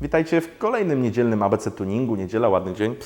Witajcie w kolejnym niedzielnym ABC Tuningu. Niedziela, ładny dzień.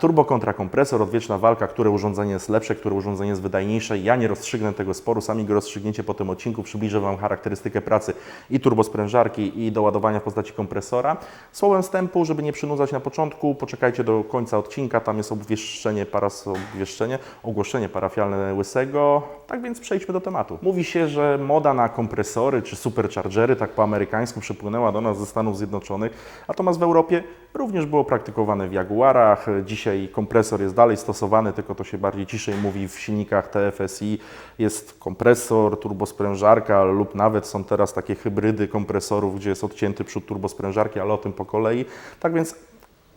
Turbo kontra kompresor, odwieczna walka, które urządzenie jest lepsze, które urządzenie jest wydajniejsze. Ja nie rozstrzygnę tego sporu, sami go rozstrzygniecie po tym odcinku. Przybliżę Wam charakterystykę pracy i turbosprężarki i doładowania w postaci kompresora. Słowem wstępu, żeby nie przynudzać na początku, poczekajcie do końca odcinka, tam jest obwieszczenie, paras obwieszczenie, ogłoszenie parafialne Łysego. Tak więc przejdźmy do tematu. Mówi się, że moda na kompresory czy superchargery, tak po amerykańsku, przypłynęła do nas ze Stanów Zjednoczonych, natomiast w Europie również było praktykowane w Jaguarach. Dzisiaj kompresor jest dalej stosowany, tylko to się bardziej ciszej mówi w silnikach TFSI. Jest kompresor, turbosprężarka lub nawet są teraz takie hybrydy kompresorów, gdzie jest odcięty przód turbosprężarki, ale o tym po kolei. Tak więc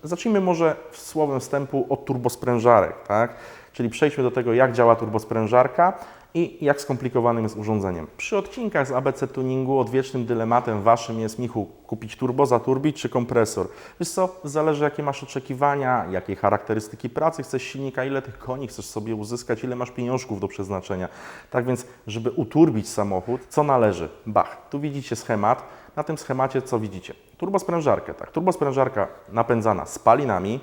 zacznijmy może słowem wstępu od turbosprężarek, tak? Czyli przejdźmy do tego, jak działa turbosprężarka i jak skomplikowanym jest urządzeniem. Przy odcinkach z ABC Tuningu odwiecznym dylematem Waszym jest, Michu, kupić turbo, zaturbić czy kompresor? Wiesz co, zależy jakie masz oczekiwania, jakie charakterystyki pracy chcesz silnika, ile tych koni chcesz sobie uzyskać, ile masz pieniążków do przeznaczenia. Tak więc, żeby uturbić samochód, co należy? Bach, tu widzicie schemat. Na tym schemacie co widzicie? Turbosprężarkę, tak. Turbosprężarka napędzana spalinami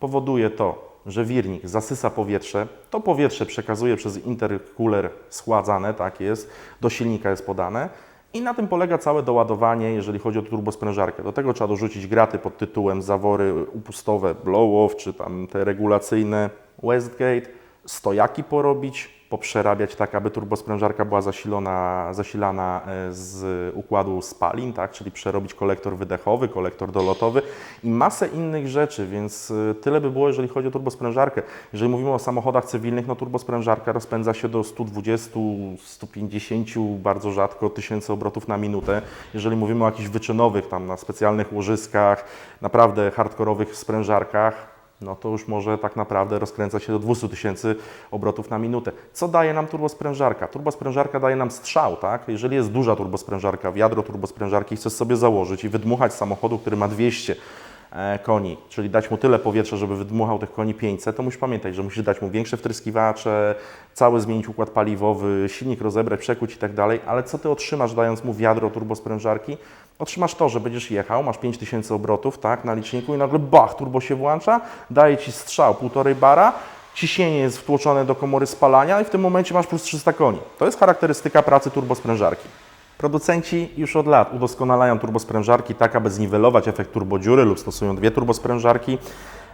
powoduje to, że wirnik zasysa powietrze, to powietrze przekazuje przez intercooler schładzane, tak jest, do silnika jest podane. I na tym polega całe doładowanie, jeżeli chodzi o turbosprężarkę. Do tego trzeba dorzucić graty pod tytułem zawory upustowe blow-off, czy tam te regulacyjne Westgate, stojaki porobić, poprzerabiać tak, aby turbosprężarka była zasilona, zasilana e, z układu spalin, tak, czyli przerobić kolektor wydechowy, kolektor dolotowy i masę innych rzeczy, więc e, tyle by było, jeżeli chodzi o turbosprężarkę. Jeżeli mówimy o samochodach cywilnych, no turbosprężarka rozpędza się do 120, 150, bardzo rzadko tysięcy obrotów na minutę. Jeżeli mówimy o jakichś wyczynowych, tam na specjalnych łożyskach, naprawdę hardkorowych sprężarkach, no to już może tak naprawdę rozkręcać się do 200 tysięcy obrotów na minutę. Co daje nam turbosprężarka? Turbosprężarka daje nam strzał, tak? Jeżeli jest duża turbosprężarka, wiadro turbosprężarki chcesz sobie założyć i wydmuchać samochodu, który ma 200 e, koni, czyli dać mu tyle powietrza, żeby wydmuchał tych koni 500, to musisz pamiętać, że musisz dać mu większe wtryskiwacze, cały zmienić układ paliwowy, silnik rozebrać, przekuć i tak dalej, ale co Ty otrzymasz dając mu wiadro turbosprężarki? Otrzymasz to, że będziesz jechał, masz 5000 obrotów tak, na liczniku i nagle bach, turbo się włącza, daje Ci strzał półtorej bara, ciśnienie jest wtłoczone do komory spalania i w tym momencie masz plus 300 koni. To jest charakterystyka pracy turbosprężarki. Producenci już od lat udoskonalają turbosprężarki tak, aby zniwelować efekt turbodziury lub stosują dwie turbosprężarki.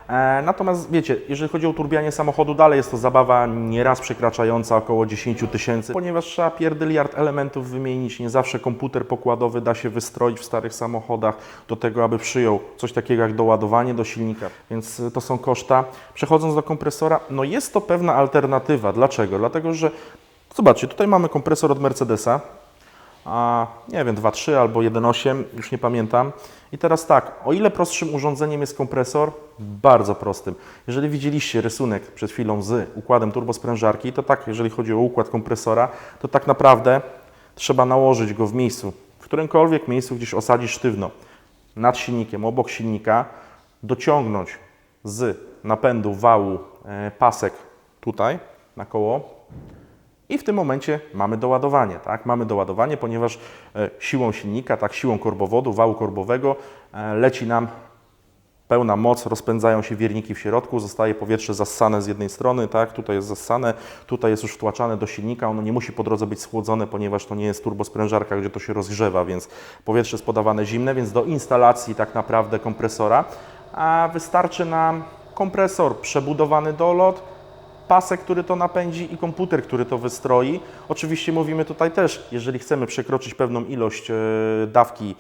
E, Natomiast wiecie, jeżeli chodzi o turbianie samochodu, dalej jest to zabawa nieraz przekraczająca około 10 tysięcy, ponieważ trzeba pierdyliard elementów wymienić. Nie zawsze komputer pokładowy da się wystroić w starych samochodach do tego, aby przyjął coś takiego jak doładowanie do silnika, więc y, to są koszta. Przechodząc do kompresora, no jest to pewna alternatywa. Dlaczego? Dlatego, że zobaczcie, tutaj mamy kompresor od Mercedesa, a nie wiem, 2.3 albo 1.8, już nie pamiętam. I teraz tak, o ile prostszym urządzeniem jest kompresor? Bardzo prostym. Jeżeli widzieliście rysunek przed chwilą z układem turbosprężarki, to tak, jeżeli chodzi o układ kompresora, to tak naprawdę trzeba nałożyć go w miejscu, w którymkolwiek miejscu gdzieś osadzić sztywno, nad silnikiem, obok silnika, dociągnąć z napędu wału e, pasek tutaj na koło, i w tym momencie mamy doładowanie, tak? Mamy doładowanie, ponieważ e, siłą silnika, tak, siłą korbowodu, wału korbowego e, leci nam pełna moc, rozpędzają się wierniki w środku, zostaje powietrze zassane z jednej strony, tak, tutaj jest zassane, tutaj jest już wtłaczane do silnika, ono nie musi po drodze być schłodzone, ponieważ to nie jest turbosprężarka, gdzie to się rozgrzewa, więc powietrze jest podawane zimne, więc do instalacji tak naprawdę kompresora, a wystarczy nam kompresor, przebudowany dolot, pasek, który to napędzi i komputer, który to wystroi. Oczywiście mówimy tutaj też, jeżeli chcemy przekroczyć pewną ilość e, dawki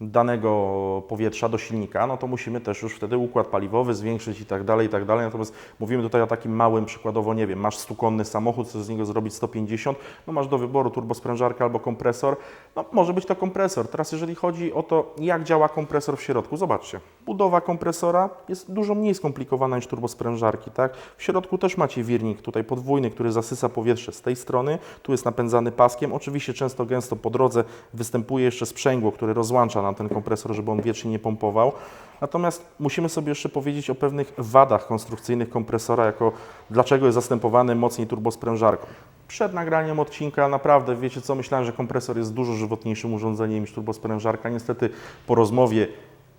danego powietrza do silnika, no to musimy też już wtedy układ paliwowy zwiększyć i tak dalej, i tak dalej. Natomiast mówimy tutaj o takim małym, przykładowo, nie wiem, masz stukonny samochód, chcesz z niego zrobić 150, no masz do wyboru turbosprężarkę albo kompresor, no może być to kompresor. Teraz jeżeli chodzi o to, jak działa kompresor w środku, zobaczcie. Budowa kompresora jest dużo mniej skomplikowana niż turbosprężarki, tak? W środku też macie wirnik tutaj podwójny, który zasysa powietrze z tej strony, tu jest napędzany paskiem. Oczywiście często gęsto po drodze występuje jeszcze sprzęgło, które rozłącza na na ten kompresor, żeby on wiecznie nie pompował. Natomiast musimy sobie jeszcze powiedzieć o pewnych wadach konstrukcyjnych kompresora, jako dlaczego jest zastępowany mocniej turbosprężarką. Przed nagraniem odcinka naprawdę, wiecie co, myślałem, że kompresor jest dużo żywotniejszym urządzeniem niż turbosprężarka. Niestety po rozmowie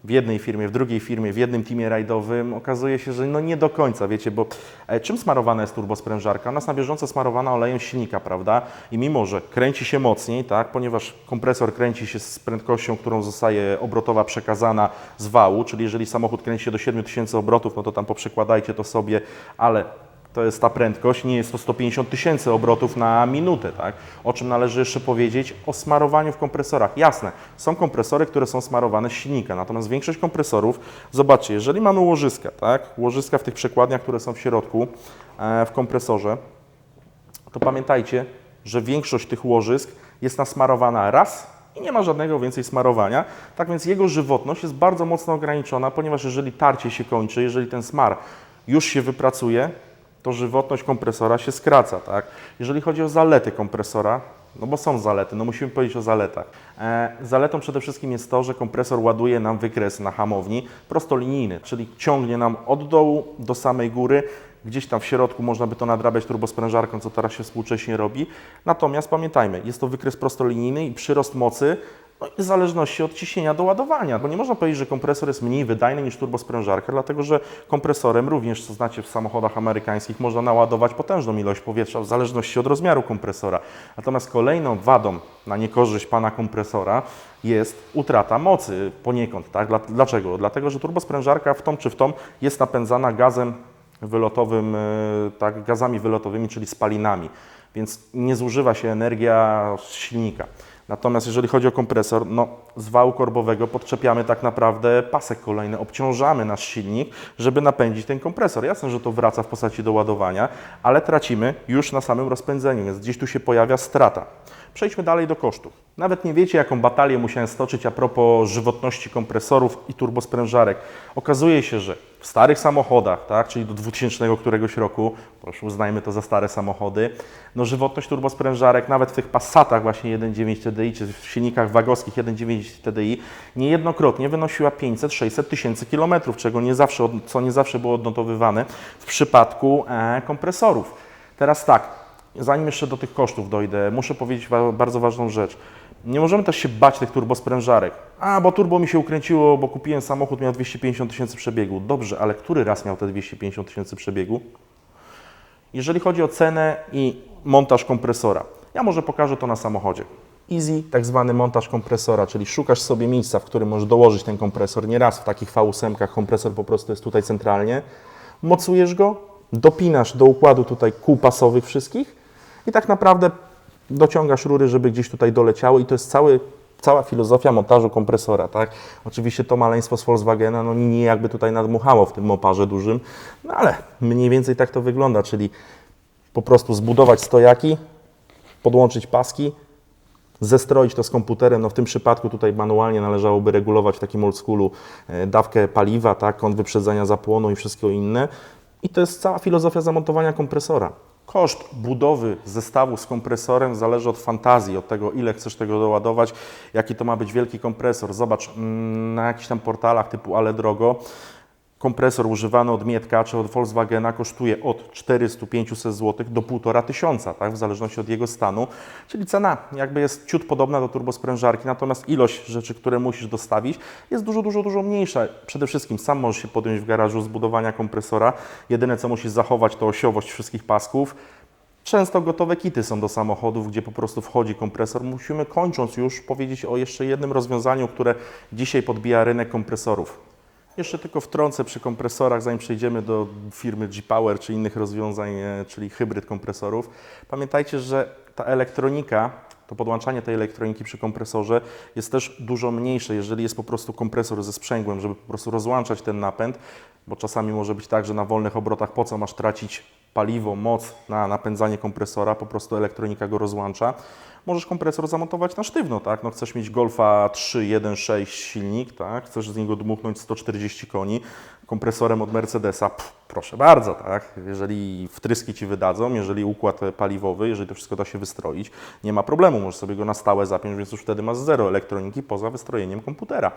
w jednej firmie, w drugiej firmie, w jednym teamie rajdowym okazuje się, że no nie do końca, wiecie, bo e, czym smarowana jest turbosprężarka? Ona jest na bieżąco smarowana olejem silnika, prawda? I mimo, że kręci się mocniej, tak, ponieważ kompresor kręci się z prędkością, którą zostaje obrotowa przekazana z wału, czyli jeżeli samochód kręci się do 7000 obrotów, no to tam poprzekładajcie to sobie, ale to jest ta prędkość, nie jest to 150 tysięcy obrotów na minutę, tak? O czym należy jeszcze powiedzieć? O smarowaniu w kompresorach. Jasne, są kompresory, które są smarowane z silnika, natomiast większość kompresorów, zobaczcie, jeżeli mamy łożyska, tak? Łożyska w tych przekładniach, które są w środku e, w kompresorze, to pamiętajcie, że większość tych łożysk jest nasmarowana raz i nie ma żadnego więcej smarowania. Tak więc jego żywotność jest bardzo mocno ograniczona, ponieważ jeżeli tarcie się kończy, jeżeli ten smar już się wypracuje, to żywotność kompresora się skraca. Tak? Jeżeli chodzi o zalety kompresora, no bo są zalety, no musimy powiedzieć o zaletach. E, zaletą przede wszystkim jest to, że kompresor ładuje nam wykres na hamowni prostolinijny, czyli ciągnie nam od dołu do samej góry. Gdzieś tam w środku można by to nadrabiać turbosprężarką, co teraz się współcześnie robi. Natomiast pamiętajmy, jest to wykres prostolinijny i przyrost mocy no, w zależności od ciśnienia do ładowania, bo nie można powiedzieć, że kompresor jest mniej wydajny niż turbosprężarka, dlatego że kompresorem również, co znacie w samochodach amerykańskich, można naładować potężną ilość powietrza w zależności od rozmiaru kompresora. Natomiast kolejną wadą na niekorzyść pana kompresora jest utrata mocy poniekąd. Tak? Dla- Dlaczego? Dlatego, że turbosprężarka w tą czy w tą jest napędzana gazem wylotowym, e, tak, gazami wylotowymi, czyli spalinami, więc nie zużywa się energia silnika. Natomiast jeżeli chodzi o kompresor, no z wału korbowego podczepiamy tak naprawdę pasek kolejny, obciążamy nasz silnik, żeby napędzić ten kompresor. Jasne, że to wraca w postaci doładowania, ale tracimy już na samym rozpędzeniu, więc gdzieś tu się pojawia strata. Przejdźmy dalej do kosztów. Nawet nie wiecie, jaką batalię musiałem stoczyć a propos żywotności kompresorów i turbosprężarek. Okazuje się, że w starych samochodach, tak, czyli do 2000 któregoś roku, proszę uznajmy to za stare samochody, no żywotność turbosprężarek nawet w tych Passatach właśnie 1.9 TDI, czy w silnikach wagowskich 1.9 TDI niejednokrotnie wynosiła 500-600 tysięcy kilometrów, czego nie zawsze, co nie zawsze było odnotowywane w przypadku e, kompresorów. Teraz tak, zanim jeszcze do tych kosztów dojdę, muszę powiedzieć bardzo ważną rzecz. Nie możemy też się bać tych turbosprężarek. A, bo turbo mi się ukręciło, bo kupiłem samochód, miał 250 tysięcy przebiegu. Dobrze, ale który raz miał te 250 tysięcy przebiegu? Jeżeli chodzi o cenę i montaż kompresora, ja może pokażę to na samochodzie. Easy, tak zwany montaż kompresora, czyli szukasz sobie miejsca, w którym możesz dołożyć ten kompresor. Nieraz w takich V8 kompresor po prostu jest tutaj centralnie. Mocujesz go, dopinasz do układu tutaj kół pasowych wszystkich i tak naprawdę dociągasz rury, żeby gdzieś tutaj doleciały i to jest cały, cała filozofia montażu kompresora, tak? Oczywiście to maleństwo z Volkswagena, no nie jakby tutaj nadmuchało w tym moparze dużym, no ale mniej więcej tak to wygląda, czyli po prostu zbudować stojaki, podłączyć paski, zestroić to z komputerem. No w tym przypadku tutaj manualnie należałoby regulować w takim oldschoolu e, dawkę paliwa, tak, kąt wyprzedzania zapłonu i wszystko inne. I to jest cała filozofia zamontowania kompresora. Koszt budowy zestawu z kompresorem zależy od fantazji, od tego, ile chcesz tego doładować, jaki to ma być wielki kompresor. Zobacz, mm, na jakichś tam portalach typu Ale Drogo, kompresor używany od Mietka czy od Volkswagena kosztuje od 400-500 zł do 1,5 tysiąca, tak, w zależności od jego stanu. Czyli cena jakby jest ciut podobna do turbosprężarki, natomiast ilość rzeczy, które musisz dostawić jest dużo, dużo, dużo mniejsza. Przede wszystkim sam możesz się podjąć w garażu zbudowania kompresora. Jedyne co musisz zachować to osiowość wszystkich pasków. Często gotowe kity są do samochodów, gdzie po prostu wchodzi kompresor. Musimy kończąc już powiedzieć o jeszcze jednym rozwiązaniu, które dzisiaj podbija rynek kompresorów. Jeszcze tylko wtrącę przy kompresorach, zanim przejdziemy do firmy G-Power czy innych rozwiązań, e, czyli hybryd kompresorów. Pamiętajcie, że ta elektronika, to podłączanie tej elektroniki przy kompresorze jest też dużo mniejsze, jeżeli jest po prostu kompresor ze sprzęgłem, żeby po prostu rozłączać ten napęd, bo czasami może być tak, że na wolnych obrotach po co masz tracić paliwo, moc na napędzanie kompresora, po prostu elektronika go rozłącza. Możesz kompresor zamontować na sztywno, tak? No chcesz mieć Golfa 3, 1.6 silnik, tak? Chcesz z niego dmuchnąć 140 koni kompresorem od Mercedesa, pff, proszę bardzo, tak? Jeżeli wtryski Ci wydadzą, jeżeli układ paliwowy, jeżeli to wszystko da się wystroić, nie ma problemu, możesz sobie go na stałe zapiąć, więc już wtedy masz zero elektroniki poza wystrojeniem komputera.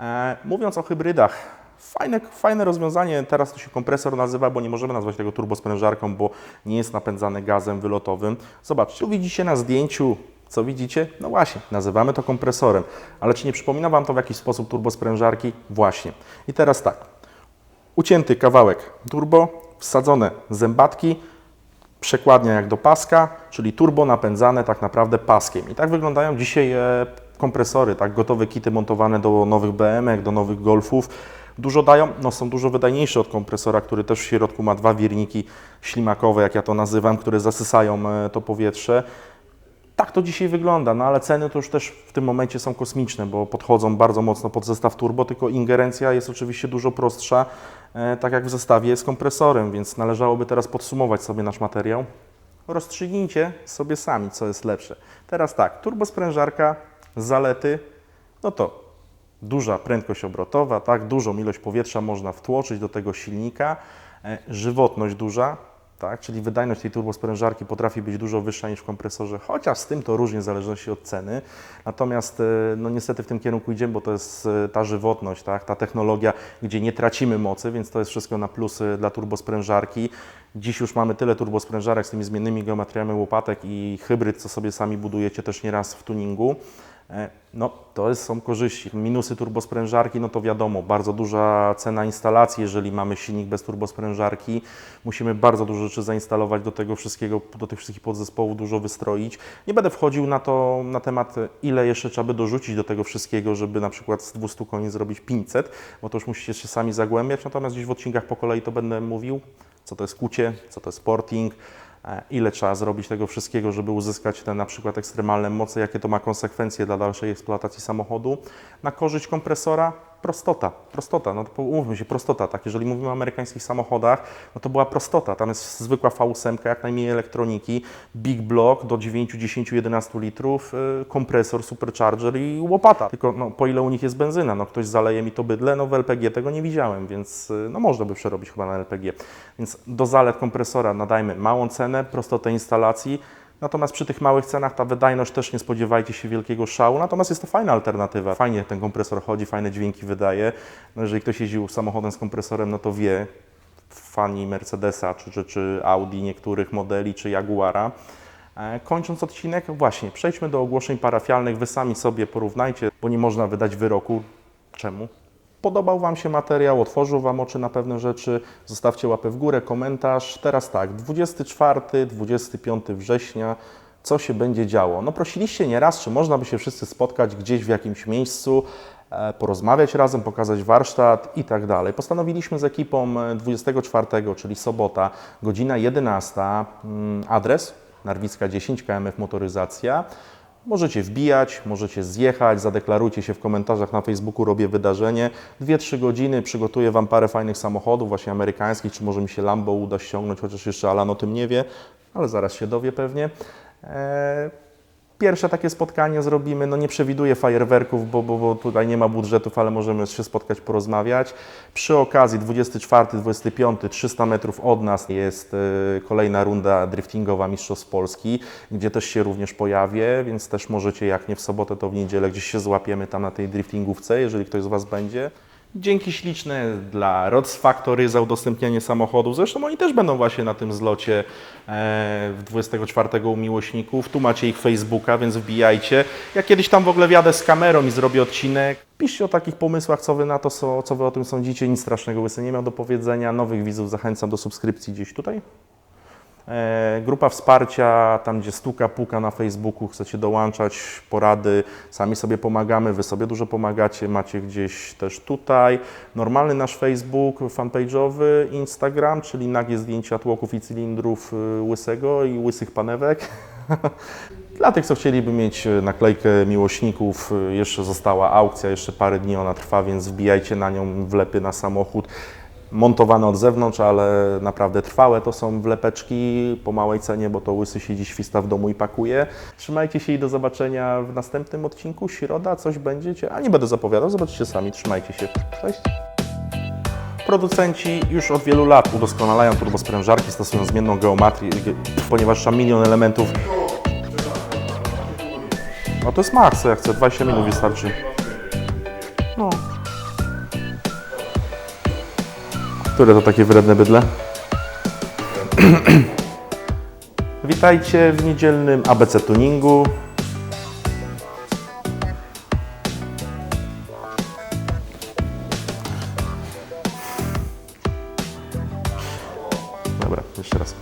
E, mówiąc o hybrydach, Fajne, fajne rozwiązanie, teraz to się kompresor nazywa, bo nie możemy nazwać tego turbosprężarką, bo nie jest napędzany gazem wylotowym. Zobaczcie, tu widzicie na zdjęciu, co widzicie? No właśnie, nazywamy to kompresorem, ale czy nie przypomina Wam to w jakiś sposób turbosprężarki? Właśnie. I teraz tak, ucięty kawałek turbo, wsadzone zębatki, przekładnia jak do paska, czyli turbo napędzane tak naprawdę paskiem. I tak wyglądają dzisiaj e, kompresory, tak gotowe kity montowane do nowych BMW, do nowych Golfów. Dużo dają, no są dużo wydajniejsze od kompresora, który też w środku ma dwa wirniki ślimakowe, jak ja to nazywam, które zasysają e, to powietrze. Tak to dzisiaj wygląda, no ale ceny to już też w tym momencie są kosmiczne, bo podchodzą bardzo mocno pod zestaw turbo, tylko ingerencja jest oczywiście dużo prostsza, e, tak jak w zestawie z kompresorem, więc należałoby teraz podsumować sobie nasz materiał. Rozstrzygnijcie sobie sami, co jest lepsze. Teraz tak, turbosprężarka, zalety, no to duża prędkość obrotowa, tak, dużą ilość powietrza można wtłoczyć do tego silnika, e, żywotność duża, tak, czyli wydajność tej turbosprężarki potrafi być dużo wyższa niż w kompresorze, chociaż z tym to różnie w zależności od ceny. Natomiast e, no niestety w tym kierunku idziemy, bo to jest e, ta żywotność, tak, ta technologia, gdzie nie tracimy mocy, więc to jest wszystko na plusy dla turbosprężarki. Dziś już mamy tyle turbosprężarek z tymi zmiennymi geometriami łopatek i hybryd, co sobie sami budujecie też nieraz w tuningu. E, no, to są korzyści. Minusy turbosprężarki, no to wiadomo, bardzo duża cena instalacji, jeżeli mamy silnik bez turbosprężarki. Musimy bardzo dużo rzeczy zainstalować do tego wszystkiego, do tych wszystkich podzespołów, dużo wystroić. Nie będę wchodził na to, na temat, ile jeszcze trzeba by dorzucić do tego wszystkiego, żeby na przykład z 200 koni zrobić 500, bo to już musicie się sami zagłębiać, natomiast gdzieś w odcinkach po kolei to będę mówił, co to jest kucie, co to jest porting, ile trzeba zrobić tego wszystkiego, żeby uzyskać te na przykład ekstremalne moce, jakie to ma konsekwencje dla dalszej eksploatacji samochodu. Na korzyść kompresora prostota, prostota, no to umówmy się, prostota, tak, jeżeli mówimy o amerykańskich samochodach, no to była prostota, tam jest zwykła V8, jak najmniej elektroniki, big block do 9, 10, 11 litrów, yy, kompresor, supercharger i łopata, tylko no, po ile u nich jest benzyna, no ktoś zaleje mi to bydle, no w LPG tego nie widziałem, więc yy, no można by przerobić chyba na LPG, więc do zalet kompresora nadajmy małą cenę, prostotę instalacji, Natomiast przy tych małych cenach ta wydajność też nie spodziewajcie się wielkiego szału, natomiast jest to fajna alternatywa. Fajnie ten kompresor chodzi, fajne dźwięki wydaje. No jeżeli ktoś jeździł samochodem z kompresorem, no to wie, fani Mercedesa, czy, czy, czy Audi niektórych modeli, czy Jaguara. E, kończąc odcinek, właśnie przejdźmy do ogłoszeń parafialnych. Wy sami sobie porównajcie, bo nie można wydać wyroku. Czemu? Podobał Wam się materiał, otworzył Wam oczy na pewne rzeczy, zostawcie łapę w górę, komentarz. Teraz tak, 24-25 września, co się będzie działo? No prosiliście nieraz, czy można by się wszyscy spotkać gdzieś w jakimś miejscu, e, porozmawiać razem, pokazać warsztat i tak dalej. Postanowiliśmy z ekipą 24, czyli sobota, godzina 11, mm, adres Narwicka 10 KMF Motoryzacja. Możecie wbijać, możecie zjechać, zadeklarujcie się w komentarzach na Facebooku, robię wydarzenie. 2-3 godziny przygotuję Wam parę fajnych samochodów, właśnie amerykańskich, czy może mi się Lambo uda ściągnąć, chociaż jeszcze Alan o tym nie wie, ale zaraz się dowie pewnie. Eee, Pierwsze takie spotkanie zrobimy, no nie przewiduję fajerwerków, bo, bo, bo tutaj nie ma budżetów, ale możemy się spotkać, porozmawiać. Przy okazji 24, 25, 300 metrów od nas jest y, kolejna runda driftingowa Mistrzostw Polski, gdzie też się również pojawię, więc też możecie, jak nie w sobotę, to w niedzielę gdzieś się złapiemy tam na tej driftingówce, jeżeli ktoś z Was będzie. Dzięki śliczne dla Rods Factory za udostępnianie samochodu. Zresztą oni też będą właśnie na tym zlocie e, w 24 u miłośników. Tu macie ich Facebooka, więc wbijajcie. Ja kiedyś tam w ogóle wjadę z kamerą i zrobię odcinek. Piszcie o takich pomysłach, co wy na to, co, co wy o tym sądzicie. Nic strasznego łysy nie miał do powiedzenia. Nowych widzów zachęcam do subskrypcji gdzieś tutaj. E, grupa wsparcia, tam gdzie stuka, puka na Facebooku, chcecie dołączać porady, sami sobie pomagamy, Wy sobie dużo pomagacie, macie gdzieś też tutaj. Normalny nasz Facebook, fanpage'owy, Instagram, czyli nagie zdjęcia tłoków i cylindrów y, łysego i łysych panewek. Dla tych, co chcieliby mieć y, naklejkę miłośników, y, jeszcze została aukcja, jeszcze parę dni ona trwa, więc wbijajcie na nią wlepy na samochód. Montowane od zewnątrz, ale naprawdę trwałe to są wlepeczki po małej cenie, bo to łysy siedzi, śwista w domu i pakuje. Trzymajcie się i do zobaczenia w następnym odcinku. Środa, coś będziecie, a nie będę zapowiadał, zobaczycie sami, trzymajcie się. Cześć! Producenci już od wielu lat udoskonalają turbosprężarki, stosują zmienną geometrię, ge- ponieważ trzeba milion elementów. No to jest maks, jak chcę, 20 minut wystarczy. Które to takie wredne bydle? Witajcie w niedzielnym ABC Tuningu. Dobra, jeszcze raz.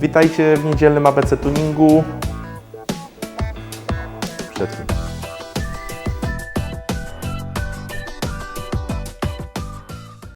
Witajcie w niedzielnym ABC Tuningu.